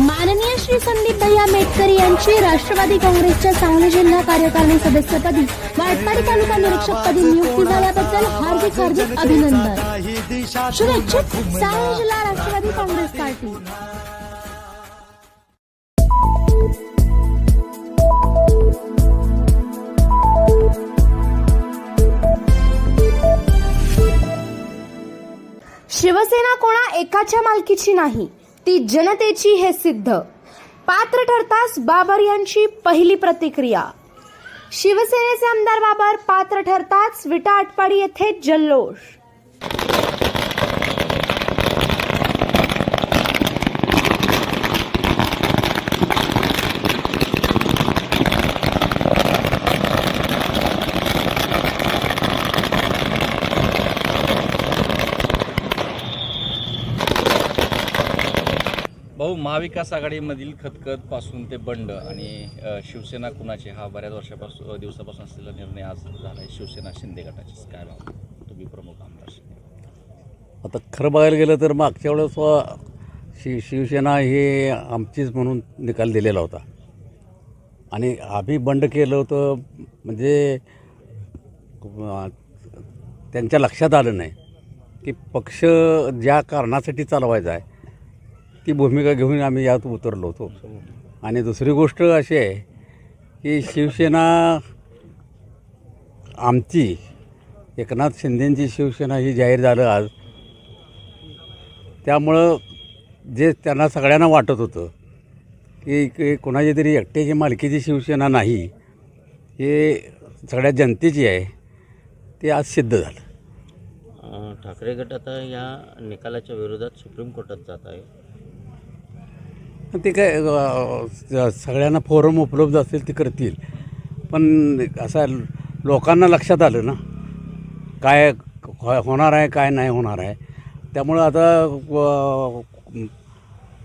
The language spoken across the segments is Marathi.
माननीय श्री संदीप भैया मेटकर यांची राष्ट्रवादी काँग्रेसच्या सांगली जिल्हा कार्यकारिणी सदस्यपदी वाटपाडी तालुका निरीक्षकपदी नियुक्ती झाल्याबद्दल हार्दिक हार्दिक अभिनंदन. शुभेच्छुक सांगली जिल्हा राष्ट्रवादी काँग्रेस पार्टी. शिवसेना कोणा एकाच्या मालकीची नाही. ती जनतेची हे सिद्ध. पात्र ठरताच बाबर यांची पहिली प्रतिक्रिया. शिवसेनेचे आमदार बाबर पात्र ठरताच विटा आटपाडी येथे जल्लोष. भाऊ महाविकास आघाडीमधील खतखत पासून ते बंड आणि शिवसेना कुणाची? हा बऱ्याच वर्षापासून दिवसापासून असलेला निर्णय आज झाला आहे शिवसेना शिंदे गटाचे. काय भाव? तुम्ही प्रमुख आमदार आता खरं बघायला गेलं तर मागच्या वेळेस शि शिवसेना हे आमचीच म्हणून निकाल दिलेला होता. आणि आम्ही बंड केलं होतं म्हणजे त्यांच्या लक्षात आलं नाही की पक्ष ज्या कारणासाठी चालवायचा आहे ती भूमिका घेऊन आम्ही यात उतरलो होतो. आणि दुसरी गोष्ट अशी आहे की शिवसेना आमची एकनाथ शिंदेंची शिवसेना ही जाहीर झालं आज. त्यामुळं जे त्यांना सगळ्यांना वाटत होतं की कोणाची तरी एकट्याची मालकीची शिवसेना नाही हे सगळ्या जनतेची आहे ते आज सिद्ध झालं. ठाकरे गट आता या निकालाच्या विरोधात सुप्रीम कोर्टात जात आहे. ते काय सगळ्यांना फोरम उपलब्ध असेल ते करतील. पण असं लोकांना लक्षात आलं ना काय होणार आहे काय नाही होणार आहे. त्यामुळं आता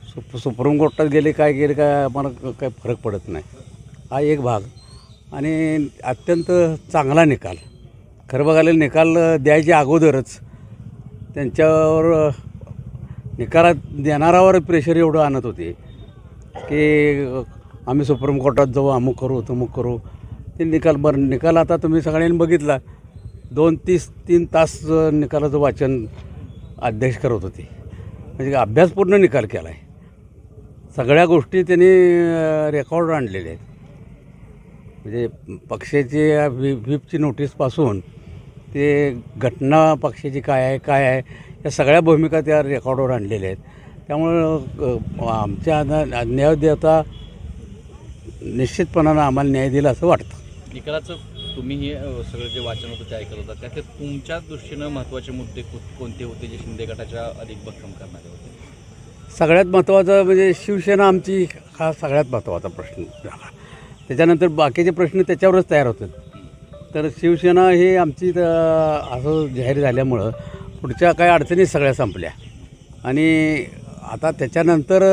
सुप सुप्रीम कोर्टात गेले काय गेले काय आम्हाला काही काय फरक पडत नाही. हा एक भाग. आणि अत्यंत चांगला निकाल. खरं बघायला निकाल द्यायच्या अगोदरच त्यांच्यावर निकालात देणारावर प्रेशर एवढं आणत होते. की आम्ही सुप्रीम कोर्टात जाऊ अमुक करू तमुक करू. ते निकाल बरं निकाल आता तुम्ही सगळ्यांनी बघितला. दोन तीस तीन तास निकालाचं वाचन अध्यक्ष करत होते. म्हणजे अभ्यासपूर्ण निकाल केला आहे सगळ्या गोष्टी त्यांनी रेकॉर्ड आणलेल्या आहेत. म्हणजे पक्षाची व्ही व्हीपची नोटीसपासून ते घटना पक्षाची काय आहे काय आहे या सगळ्या भूमिका त्या रेकॉर्डवर आणलेल्या आहेत. त्यामुळं आमच्या न- न्यायदेवता निश्चितपणानं आम्हाला न्याय दिला असं वाटतं. निकालाचं तुम्ही हे सगळं जे वाचन होतं ते ऐकलं होतं. त्यात तुमच्या दृष्टीनं महत्त्वाचे मुद्दे कोणते होते जे शिंदे गटाच्या अधिक भक्कम करणारे होते? सगळ्यात महत्त्वाचं म्हणजे शिवसेना आमची हा सगळ्यात महत्त्वाचा प्रश्न झाला. त्याच्यानंतर बाकीचे प्रश्न त्याच्यावरच तयार होतात तर शिवसेना हे आमची असं जाहीर झाल्यामुळं पुढच्या काही अडचणी सगळ्या संपल्या. आणि आता त्याच्यानंतर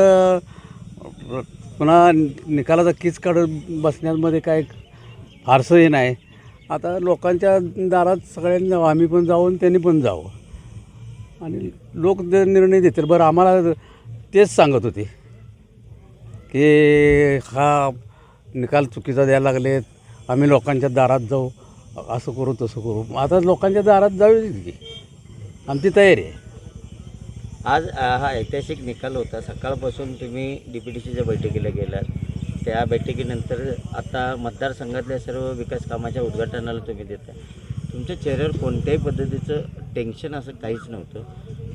पुन्हा निकालाचा कीच काढत बसण्यामध्ये काय फारसं हे नाही. आता लोकांच्या दारात सगळ्यांनी जावं आम्ही पण जाऊ आणि त्यांनी पण जावं. आणि लोक जे निर्णय देतील बरं आम्हाला तेच सांगत होते की हा निकाल चुकीचा द्यायला लागलेत आम्ही लोकांच्या दारात जाऊ असं करू तसं करू. आता लोकांच्या दारात जाऊ की? आमची तयारी आहे. आज हा ऐतिहासिक निकाल होता. सकाळपासून तुम्ही डी पी डी सीच्या बैठकीला गेलात. त्या बैठकीनंतर आता मतदारसंघातल्या सर्व विकास कामाच्या उद्घाटनाला तुम्ही देता. तुमच्या चेहऱ्यावर कोणत्याही पद्धतीचं टेन्शन असं काहीच नव्हतं.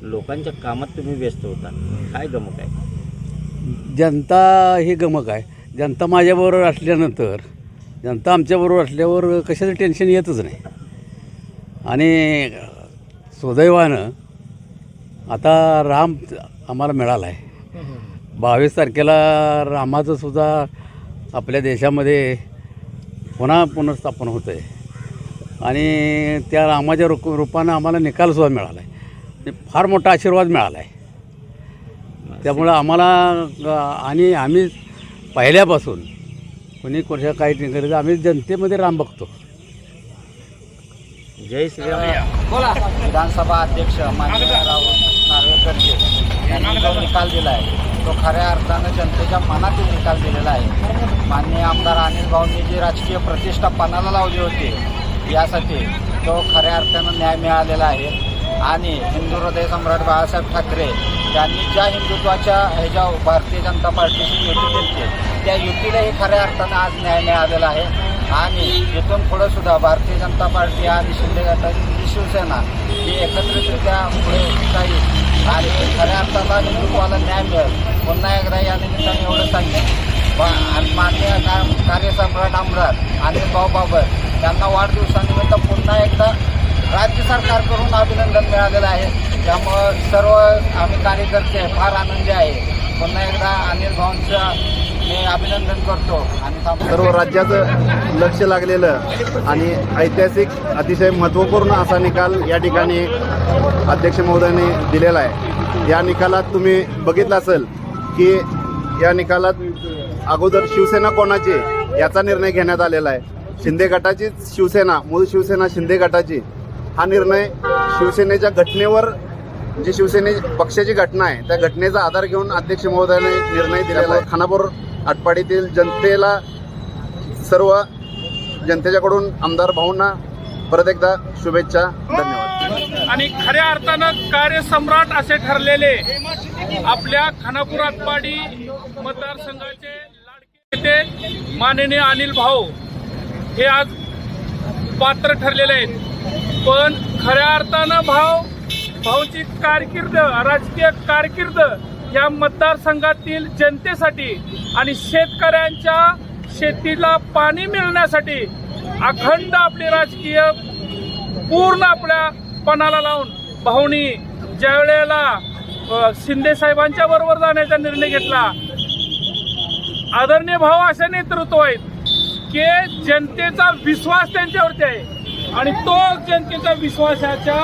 लोकांच्या कामात तुम्ही व्यस्त होता. काय गमक आहे? जनता ही गमक आहे. जनता माझ्याबरोबर असल्यानंतर जनता आमच्याबरोबर असल्यावर कशाचं टेन्शन येतच नाही. आणि सुदैवानं आता राम आम्हाला मिळाला आहे बावीस तारखेला रामाचं सुद्धा आपल्या देशामध्ये पुन्हा पुनर्स्थापन होतं आहे आणि त्या रामाच्या रूप रूपानं आम्हाला निकालसुद्धा मिळाला आहे आणि फार मोठा आशीर्वाद मिळाला आहे त्यामुळं आम्हाला आणि आम्ही पहिल्यापासून कोणी कोणत्या काही नाही तर आम्ही जनतेमध्ये राम बघतो. जय श्रीराम. विधानसभा अध्यक्ष माननीय राहुल नार्वेकरजी यांनी जो निकाल दिला आहे. तो खऱ्या अर्थानं जनतेच्या मनातील निकाल दिलेला आहे. माननीय आमदार अनिल भाऊंनी जी राजकीय प्रतिष्ठा पणाला लावली होती यासाठी तो खऱ्या अर्थानं न्याय मिळालेला आहे. आणि हिंदू हृदय सम्राट बाळासाहेब ठाकरे यांनी ज्या हिंदुत्वाच्या ह्याच्या भारतीय जनता पार्टीशी युती केली त्या युतीलाही खऱ्या अर्थानं आज न्याय मिळालेला आहे. आणि इथून पुढं सुद्धा भारतीय जनता पार्टी आणि शिंदे गटाची शिवसेना ही एकत्रितरित्या पुढे जाईल आणि खऱ्या अर्थाला हिंदुत्वाला न्याय मिळेल. पुन्हा एकदा या निमित्ताने एवढं सांगेन. मान्य का- कार्यसम्राट आमदार आणि भाऊ बाबर यांना वाढदिवसानिमित्त पुन्हा एकदा राज्य सरकारकडून अभिनंदन मिळालेलं आहे. त्यामुळं सर्व आम्ही कार्यकर्ते फार आनंदी आहे. पुन्हा एकदा अनिल भाऊंच्या मी अभिनंदन करतो आणि सर्व राज्याचं लक्ष लागलेलं आणि ऐतिहासिक अतिशय महत्त्वपूर्ण असा निकाल या ठिकाणी अध्यक्ष महोदयाने दिलेला आहे. या निकालात तुम्ही बघितलं असेल की या निकालात अगोदर शिवसेना कोणाची याचा निर्णय घेण्यात आलेला आहे. शिंदे गटाचीच शिवसेना मूळ शिवसेना शिंदे गटाची हा निर्णय शिवसेनेच्या घटनेवर जी शिवसेने पक्षाची घटना आहे त्या घटनेचा आधार घेऊन अध्यक्ष महोदयाने निर्णय दिलेला आहे. खानापूर आटपाडीतील जनतेला सर्व जनतेच्याकडून आमदार भाऊंना परत एकदा शुभेच्छा धन्यवाद. आणि खऱ्या अर्थानं कार्यसम्राट असे ठरलेले आपल्या खानापूर आटपाडी मतदारसंघाचे लाडके नेते माननीय अनिल भाऊ हे आज पात्र ठरलेले आहेत. पण खऱ्या अर्थानं भाऊ भाऊची कारकीर्द राजकीय कारकीर्द या मतदारसंघातील जनतेसाठी आणि शेतकऱ्यांच्या शेतीला पाणी मिळण्यासाठी अखंड आपली राजकीय पूर्ण आपल्या पणाला लावून भाऊनी ज्यावेळेला शिंदेसाहेबांच्या शिंदे साहेबांच्या बरोबर जाण्याचा निर्णय घेतला आदरणीय भाऊ असे नेतृत्व आहेत की जनतेचा विश्वास त्यांच्यावरती आहे. आणि तो जनतेच्या विश्वासाच्या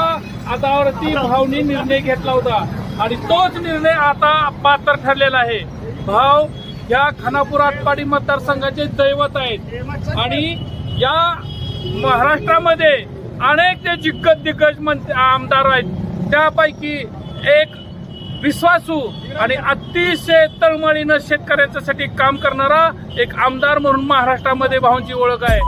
आधारावरती भावनी निर्णय घेतला होता. आणि तोच निर्णय आता पात्र ठरलेला आहे. भाव या खानापूर आटपाडी मतदारसंघाचे दैवत आहेत. आणि या महाराष्ट्रामध्ये अनेक जे जिग्गज दिग्गज मंत्री आमदार आहेत त्यापैकी एक विश्वासू आणि अतिशय तळमळीनं शेतकऱ्यांच्यासाठी काम करणारा एक आमदार म्हणून महाराष्ट्रामध्ये भाऊंची ओळख आहे.